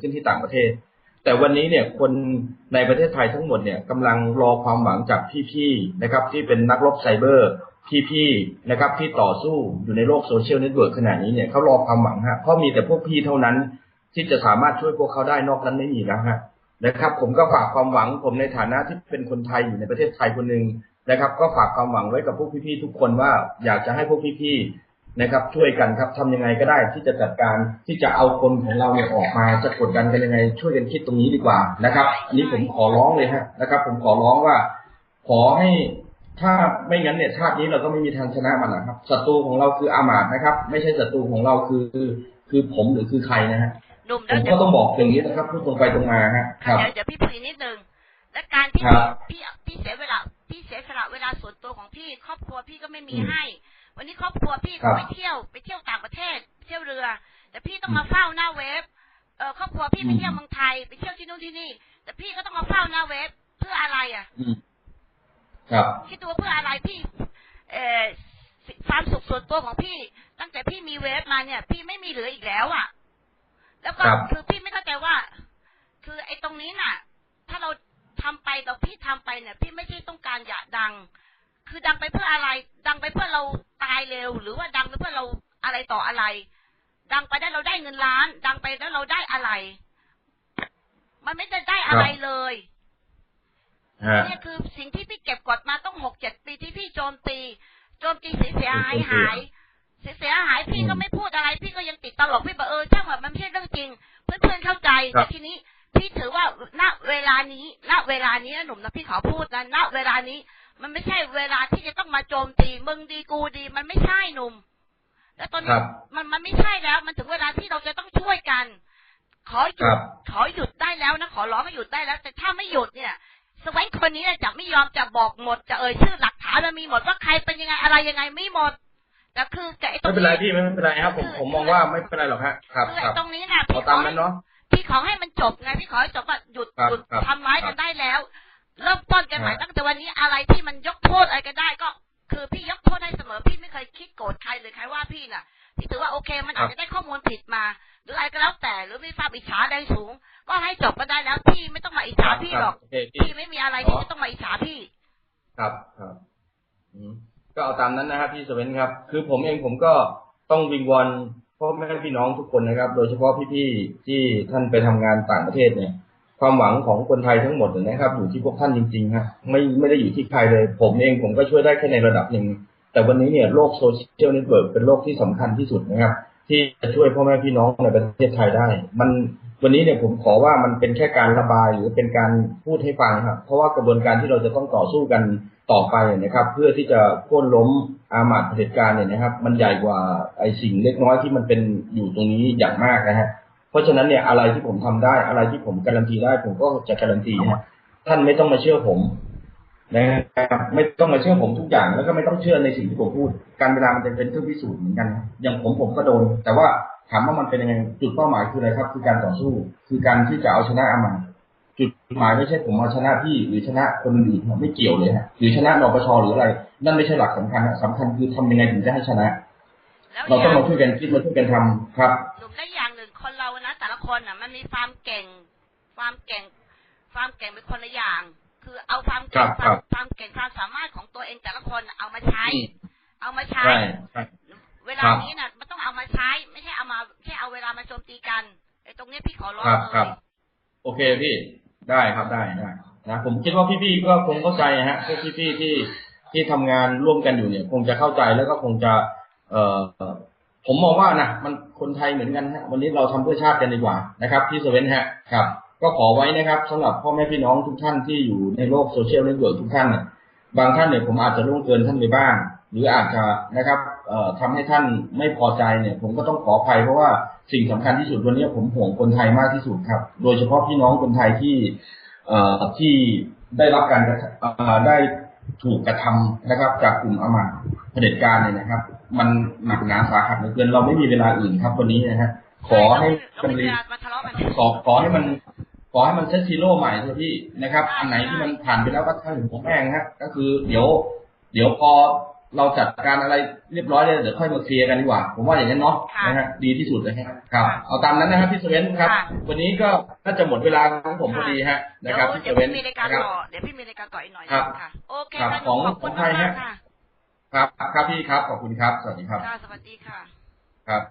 ขึ้นที่ต่างประเทศ แต่วันนี้เนี่ยคนในประเทศไทยทั้งหมดเนี่ยกำลังรอความหวังจากพี่ๆนะครับ ที่เป็นนักรบไซเบอร์พี่ๆนะครับที่ต่อสู้อยู่ในโลกโซเชียลเน็ตเวิร์กขนาดนี้เนี่ยเขารอความหวังฮะเพราะมีแต่พวกพี่เท่านั้น ที่จะสามารถช่วยพวกเขาได้นอกนั้นไม่มีแล้วฮะนะครับ ผมก็ฝากความหวังผมในฐานะที่เป็นคนไทยอยู่ในประเทศไทยคนหนึ่งนะครับ ก็ฝากความหวังไว้กับพวกพี่ๆทุกคนว่าอยากจะให้พวกพี่ๆ นะครับ ช่วยกันครับทำยังไงก็ได้ที่จะจัดการที่จะเอาคนของเราเนี่ยออกมาจะกดดันกันยังไง ช่วยกันคิดตรงนี้ดีกว่านะครับอันนี้ผมขอร้องเลยฮะนะครับ ผมขอร้องว่า ขอให้ถ้าไม่งั้นเนี่ยชาตินี้เราก็ไม่มีทางชนะมันนะครับศัตรูของเราคืออามาตย์นะครับ ไม่ใช่ศัตรูของเราคือคือคือผมหรือคือใครนะฮะหนุ่มผแล้วมเดี๋ก็ยวต้องบอกอย่างนี้นะครับพูดตรงไปตรงมาฮะครับเดี๋ยวเดี๋ยวพี่พูดอีกนิดนึงและการที่ครับพี่พี่เสียเวลาพี่เสียสละเวลาส่วนตัวของพี่ ครอบครัวพี่ก็ไม่มีอืมให้ วันนี้ครอบครัวพี่ครัก็บไปเที่ยวไปเที่ยวต่างประเทศไปเที่ยวเรือ แต่พี่ต้องอืมมาเฝ้าหน้าเว็บเออครอบครัวพี่ไปอืมเที่ยวเมืองไทยไปเที่ยวที่นู่นที่นี่ แต่พี่ก็ต้องมาเฝ้าหน้าเว็บเพื่ออะไรอะอืมครับคิดดูว่าเพื่ออะไรพี่ เอ่อความสุขส่วนตัวของพี่ ตั้งแต่พี่มีเว็บมาเนี่ย พี่ไม่มีเหลืออีกแล้วอะ แล้วก็ครับคือพี่ไม่เข้าใจว่า คือไอ้ตรงนี้น่ะ ถ้าเราทำไปแต่พี่ทำไปเนี่ย พี่ไม่ใช่ต้องการอยากดัง คือดังไปเพื่ออะไร ดังไปเพื่อเราตายเร็ว หรือว่าดังไปเพื่อเราอะไรต่ออะไร ดังไปได้เราได้เงินล้าน ดังไปแล้วเราได้อะไร มันไม่ได้ได้อะไรเลยฮะเนี่ยคือสิ่งที่พี่เก็บกดมาต้องหกเจ็ดปีที่พี่โจมตี โจมตีเสียเสียหายหายเสียเสียหายพี่ก็ไม่พูดอะไร พี่ก็ยังติดตลกพี่บอกเออช่างแบบมันไม่ใช่เรื่องจริง เพื่อนเพื่อนๆเข้าใจครัแต่บทีนี้ พี่ถือว่าณเวลานี้ณเวลานี้นะหนุ่มนะพี่ขอพูดนะณเวลานี้ มันไม่ใช่เวลาที่จะต้องมาโจมตีมึงดีกูดี มันไม่ใช่หนุ่ม แล้วตอนคนี้รับมันมันไม่ใช่แล้ว มันถึงเวลาที่เราจะต้องช่วยกัน ขอหยุครัดบขอหยุดได้แล้วนะขอร้องให้หยุดได้แล้ว แต่ถ้าไม่หยุดเนี่ยสวัยคนนี้เนี่ยจะไม่ยอมจะบอกหมดจะเอ่ยชื่อหลักฐานมันมีหมดว่าใครเป็นยังไงอะไรยังไงไม่หมดแต่คือแต่ไอ้ตรไม่งเป็นไรนี้พี่ไม่เป็นไรครับ ผมผมมองว่าไม่เป็นไรหรอกฮะครับคือครัไอ้บตรงนี้น่ะเอาพี่ขตาอมให้นั้นเนาะพี่ขอให้มันจบไงพี่ขอให้จบว่าหยุดครับหยุดครับทำร้ายครักับนได้แล้ว เริ่มต้นกันใหม่ครับตั้งแต่วันนี้อะไรที่มันยกโทษอะไรก็ได้ก็ คือพี่ยกโทษให้เสมอพี่ไม่เคยคิดโกรธใครหรือใครว่าพี่น่ะพี่ถือว่าโอเค มันอาจจะได้ข้อมูลผิดมา หรืออะไรก็แล้วแต่หรือมีความอิจฉาแรงสูง ก็ให้จบก็ได้แล้วพี่ไม่ต้องมาอิจฉาพี่หรอกโอเคพี่พี่ไม่มีอะไรที่จะต้องมาอิจฉาพี่ ครับครับอืมก็เอาตามนั้นนะครับพี่สเวนครับ คือผมเองผมก็ต้องวิงวอนพ่อแม่พี่น้องทุกคนนะครับ โดยเฉพาะพี่ๆที่ท่านไปทำงานต่างประเทศเนี่ย ความหวังของคนไทยทั้งหมดนะครับ อยู่ที่พวกท่านจริงๆฮะไม่ไม่ได้อยู่ที่ใครเลย ผมเองผมก็ช่วยได้แค่ในระดับหนึ่ง แต่วันนี้เนี่ยโลกโซเชียลเน็ตเวิร์กเป็นโลกที่สำคัญที่สุดนะครับ ที่จะช่วยพ่อแม่พี่น้องในประเทศไทยได้ มันวันนี้เนี่ยผมขอว่ามันเป็นแค่การระบายหรือเป็นการพูดให้ฟังครับเพราะว่ากระบวนการที่เราจะต้องต่อสู้กันต่อไปนะครับ เพื่อที่จะโค่นล้มอามาตเผด็จการเนี่ยนะครับ มันใหญ่กว่าไอ้สิ่งเล็กน้อยที่มันเป็นอยู่ตรงนี้อย่างมากนะฮะ ราะฉะนั้นเนี่ยอะไรที่ผมทำได้อะไรที่ผมการันตีได้ ผมก็จะการันตีฮะท่านไม่ต้องมาเชื่อผมนะครับไม่ต้องมาเชื่อผมทุกอย่าง แล้วก็ไม่ต้องเชื่อในสิ่งที่ผมพูด การเวลามันจะเป็นเครื่องพิสูจน์เหมือนกันนะอย่างผมผมก็โดน แต่ว่าถามว่ามันเป็นยังไงจุดเป้าหมายคืออะไรครับ คือการต่อสู้ คือการที่จะเอาชนะอามาตย์จุดหมายไม่ใช่ผมเอาชนะพี่หรือชนะคนอื่นนะไม่เกี่ยวเลยฮะหรือชนะนปชหรืออะไร นั่นไม่ใช่หลักสำคัญนะสำคัญคือทำยังไงถึงจะให้ชนะแล้วเราต้องย่มาช่วยกันคิดมาช่วยกันทำครับหนุ่มได้อย่างหนึ่งคน คนอะ มันมีความเก่ง ความเก่ง ความเก่งเป็นคนละอย่าง คือเอาความเก่งคครับวามครับความเก่งความสามารถของตัวเองแต่ละคนน่ะเอามาใช้อืมเอามาใช้ใช่ใช่เวลาครับนี้น่ะ มันต้องเอามาใช้ ไม่ใช่เอามาแค่เอาเวลามาโจมตีกันไอ้ตรงเนี้ยพี่ขอร้องครับเลครับยโอเคพี่ได้ครับได้ได้นะผมคิดว่าพี่ๆก็คงเข้าใจฮะพวกพี่ๆที่ที่ทำงานร่วมกันอยู่เนี่ย คงจะเข้าใจแล้วก็คงจะ เอ่อ ผมมองว่านะมันคนไทยเหมือนกันฮะวันนี้เราทำเพื่อชาติกันดีกว่านะครับพี่เซเว่นฮะครับ ก็ขอไว้นะครับสำหรับพ่อแม่พี่น้องทุกท่านที่อยู่ในโลกโซเชียลเน็ตเวิร์กทุกท่านเนี่ยบางท่านเนี่ยผมอาจจะล่วงเกินท่านไปบ้าง หรืออาจจะนะครับเอ่อทำให้ท่านไม่พอใจเนี่ย ผมก็ต้องขออภัยเพราะว่าสิ่งสำคัญที่สุดวันนี้ผมห่วงคนไทยมากที่สุดครับ โดยเฉพาะพี่น้องคนไทยที่เอ่อที่ได้รับการเอ่อได้ถูกกระทำนะครับ จากกลุ่มอำมาตเผด็จการเนี่ยนะครับ มันหนักหนาสาหัสเหลือเกินเราไม่มีเวลาอื่นครับวันนี้นะฮะขอให้เรามันไม่มีเวลามาทะเลาะกันขอขอให้มันขอให้มันเซตซีโร่ใหม่เถอะพี่นะครับ อันไหนที่มันผ่านไปแล้วก็ช่างผมแม่งฮะก็คือ เดี๋ยว เดี๋ยวพอเราจัดการอะไรเรียบร้อยเลยเดี๋ยวค่อยมาเคลียร์กันดีกว่า ผมว่าอย่างนั้นเนาะค่ะนะฮะดีที่สุดเลยฮะครับค่ะเอาตามนั้นนะครับพี่เซเว่นครับค่ะวันนี้ก็น่าจะหมดเวลาของผมพอดีฮะเดี๋นะยวครับพี่เซเดี๋ยวเว่นพี่มีรายการนะครับต่อเดี๋ยวพี่มีรายการต่ออีกหน่อยครับค่ะโอเคครับค่ะหขนูองขอบคุณของใครมากฮะๆ ค่ะครับ ครับพี่ครับ ขอบคุณครับ สวัสดีครับค่ะสวัสดีค่ะ ครับ